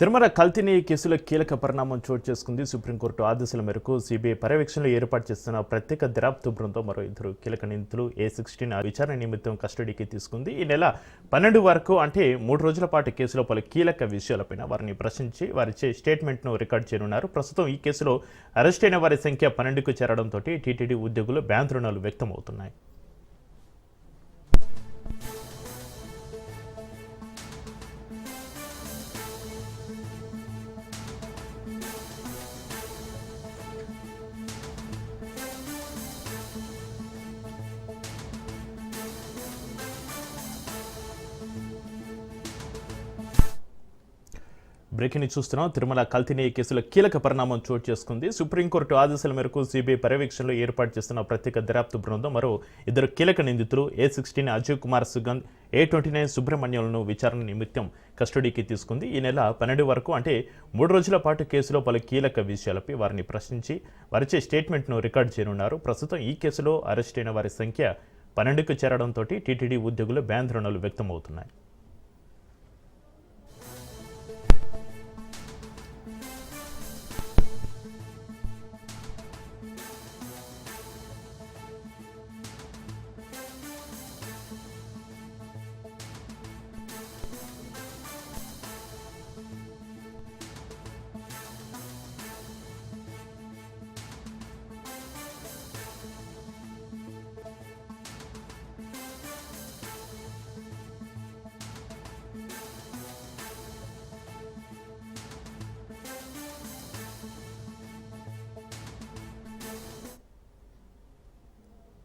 తిరుమల కల్తీని కేసులో కీలక పరిణామం చోటు చేసుకుంది సుప్రీంకోర్టు ఆదేశాల మేరకు సిబిఐ పర్యవేక్షణలో ఏర్పాటు చేస్తున్న ప్రత్యేక దర్యాప్తు బృందం మరో ఇద్దరు కీలక నిందితులు ఏ సిక్స్టీన్ విచారణ నిమిత్తం కస్టడీకి తీసుకుంది. ఈ నెల పన్నెండు వరకు అంటే మూడు రోజుల పాటు కేసులో పలు కీలక విషయాలపైన వారిని ప్రశ్నించి వారిచే స్టేట్మెంట్ను రికార్డ్ చేయనున్నారు. ప్రస్తుతం ఈ కేసులో అరెస్ట్ అయిన వారి సంఖ్య పన్నెండుకు చేరడంతో టీటీడీ ఉద్యోగులు భయాందోళనలు వ్యక్తమవుతున్నాయి. బ్రేకింగ్ చూస్తున్నాం. తిరుమల కల్తీనే కేసులో కీలక పరిణామం చోటు చేసుకుంది. సుప్రీంకోర్టు ఆదేశాల మేరకు సిబిఐ పర్యవేక్షణలో ఏర్పాటు చేస్తున్న ప్రత్యేక దర్యాప్తు బృందం మరో ఇద్దరు కీలక నిందితులు A sixteen Ajay Kumar Sugandh A twenty nine సుబ్రహ్మణ్యంలను విచారణ నిమిత్తం కస్టడీకి తీసుకుంది. ఈ నెల పన్నెండు వరకు అంటే మూడు రోజుల పాటు కేసులో పలు కీలక విషయాలపై వారిని ప్రశ్నించి వారిచే స్టేట్మెంట్ను రికార్డ్ చేయనున్నారు. ప్రస్తుతం ఈ కేసులో అరెస్ట్ అయిన వారి సంఖ్య పన్నెండుకు చేరడంతో టీటీడీ ఉద్యోగులు భయాందోళనలు వ్యక్తమవుతున్నాయి.